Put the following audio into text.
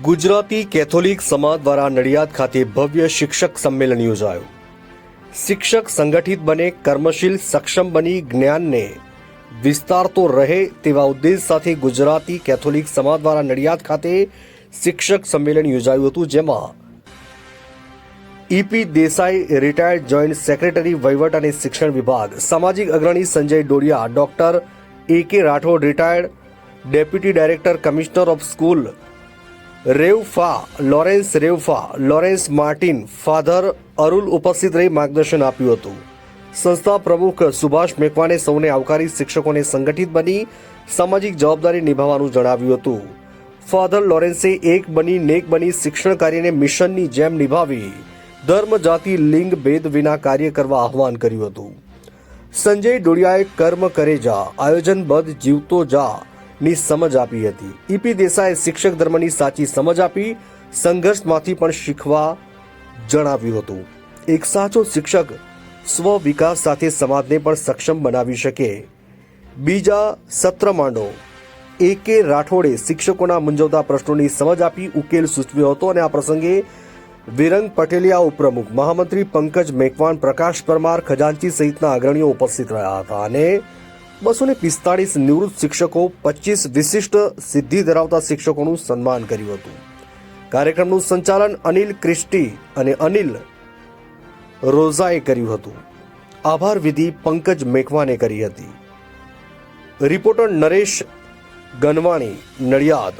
Gujarati Catholic સમાજ દ્વારા નડિયાદ ખાતે ભવ્ય શિક્ષક સંમેલન યોજાયું. શિક્ષક સંગઠિત બને, કર્મશીલ, સક્ષમ બની જ્ઞાનને વિસ્તારતો રહે તેવા ઉદ્દેશ સાથે ગુજરાતી કેથોલિક સમાજ દ્વારા નડિયાદ ખાતે શિક્ષક સંમેલન યોજાયું હતું, જેમાં EP Desai retired joint secretary વહીવટ અને શિક્ષણ વિભાગ, સામાજિક અગ્રણી Sanjay Dodiya doctor A K Rathod retired deputy director commissioner of school રેવફા Lawrence રેવફા લોરેન્સ માર્ટિન, ફાધર અરુલ ઉપસ્થિત રહી માર્ગદર્શન આપ્યું હતું. સંસ્થા પ્રમુખ સુભાષ મેકવાને સૌને આવકારી શિક્ષકોને સંગઠિત બની સામાજિક જવાબદારી નિભાવવાનું જણાવ્યું હતું. ફાધર લોરેન્સે એક બની, નેક બની શિક્ષણ કાર્યને મિશનની જેમ નિભાવી ધર્મ, જાતિ, લિંગ, ભેદ વિના કાર્ય કરવા આહવાન કર્યું હતું. સંજય ડોડિયાએ કર્મ કરે જા, આયોજનબદ્ધ જીવતો જા ની સમજ આપી હતી. ઈપી દેસાઈએ શિક્ષક ધર્મની સાચી સમજ આપી, સંઘર્ષમાંથી પણ શીખવા જણાવ્યું હતું. એક સાચો શિક્ષક સ્વ વિકાસ સાથે સમાજને પણ સક્ષમ બનાવી શકે. બીજા સત્ર માંડો. એ કે રાઠોડે શિક્ષકોના મૂંઝવતા પ્રશ્નોની સમજ આપી ઉકેલ સૂચવ્યો હતો અને આ પ્રસંગે વિરંગ પટેલિયા ઉપપ્રમુખ, મહામંત્રી પંકજ મેકવાન પ્રકાશ પરમાર, ખજાનચી સહિતના અગ્રણીઓ ઉપસ્થિત રહ્યા હતા અને બસો ને પિસ્તાળીસ નિવૃત્ત શિક્ષકો, પચીસ વિશિષ્ટ સિદ્ધિ ધરાવતા શિક્ષકોનું સન્માન કર્યું હતું. કાર્યક્રમનું સંચાલન અનિલ ક્રિસ્ટી અને અનિલ રોઝાએ કર્યું હતું. આભાર વિધિ પંકજ મેઘવાને કરી હતી. રિપોર્ટર નરેશ ગનવાણી, નડિયાદ.